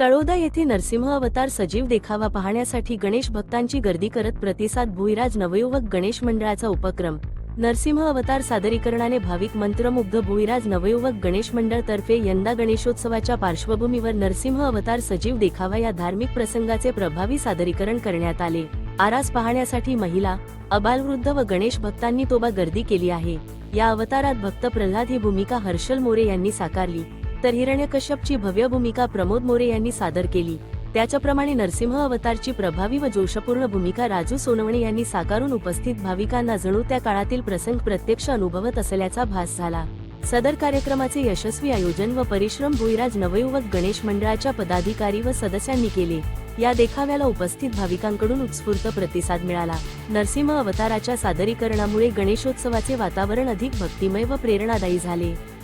तळोदा येथे नरसिंह अवतार सजीव देखावा पाहण्यासाठी गणेश भक्तांची गर्दी करत प्रतिसाद भुईराज नवयुवक गणेश मंडळाचा उपक्रम. नरसिंह अवतार सादरीकरणाने भाविक मंत्रमुग्ध भुईराज नवयुवक गणेश मंडळ तर्फे यंदा गणेशोत्सवाच्या पार्श्वभूमीवर नरसिंह अवतार सजीव देखावा या धार्मिक प्रसंगाचे प्रभावी सादरीकरण करण्यात आले. आरास पाहण्यासाठी महिला अबालवृद्ध व गणेश भक्तांनी तोबा गर्दी केली आहे. या अवतारात भक्त प्रल्हाद ही भूमिका हर्षल मोरे यांनी साकारली. तर हिरण्यकश्यपची भव्य भूमिका प्रमोद मोरे यांनी सादर केली. त्याच्याप्रमाणे नरसिंह अवतारची प्रभावी व जोशपूर्ण भूमिका राजू सोनवणे यांनी साकारून उपस्थित भाविकांना जणू त्या काळातील प्रसंग प्रत्यक्ष अनुभवत असल्याचा भास झाला. सदर कार्यक्रमाचे यशस्वी आयोजन व परिश्रम भुईराज नवयुवक गणेश मंडळाच्या पदाधिकारी व सदस्यांनी केले. या देखाव्याला उपस्थित भाविकांकडून उत्स्फूर्त प्रतिसाद मिळाला. नरसिंह अवताराच्या सादरीकरणामुळे गणेशोत्सवाचे वातावरण अधिक भक्तिमय व प्रेरणादायी झाले.